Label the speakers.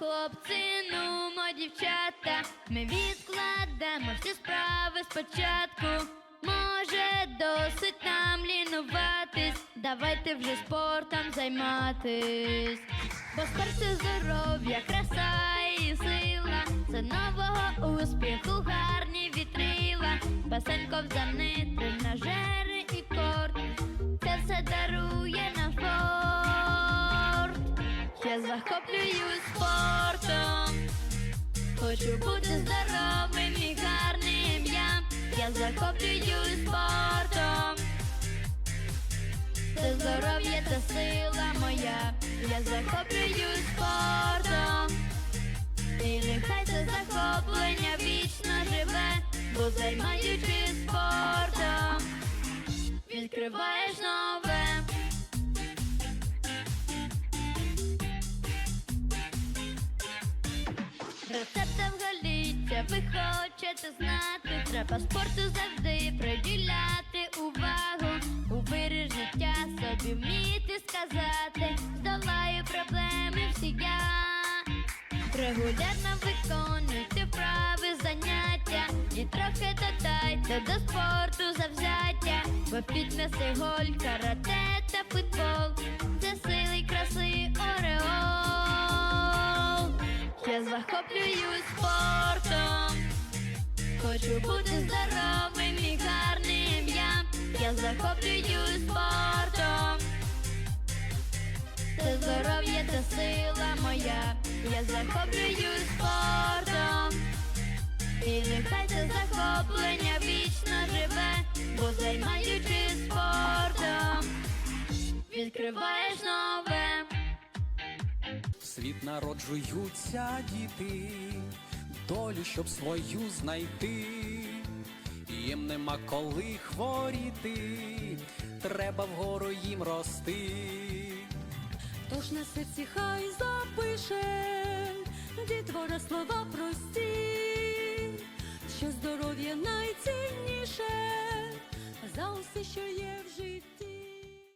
Speaker 1: хлопці, нумо, дівчата, ми відкладемо всі справи спочатку. Може, досить нам лінуватись, давайте вже спортом займатись. Бо спорт це здоров'я, краса і сила, це нового успіху, гарні вітрила, басейн, ковзани, Я захоплююсь спортом. Хочу бути здоровим і гарним я. Я захоплююсь спортом. Це здоров'я, це сила моя. Я захоплююсь спортом. І нехай це захоплення вічно живе, бо займаючись спортом, відкриваєш нове. Рецептом голіття ви хочете знати, треба спорту завжди приділяти увагу. У вирі життя собі вміти сказати, здолаю проблеми всі я. Регулярно виконуйте вправи заняття і трохи додайте до спорту завзяття, бо піднеси голь, карате захоплююсь спортом, хочу бути здоровим і гарним я. Я захоплююсь спортом. Це здоров'я, це сила моя. Я захоплююсь спортом. І нехай це захоплення вічно живе, бо займаючись
Speaker 2: світ народжуються діти, долю, щоб свою знайти. Їм нема коли хворіти, треба вгору їм рости.
Speaker 3: Тож на серці хай запише дітвора слова прості, що здоров'я найцінніше за усе, що є.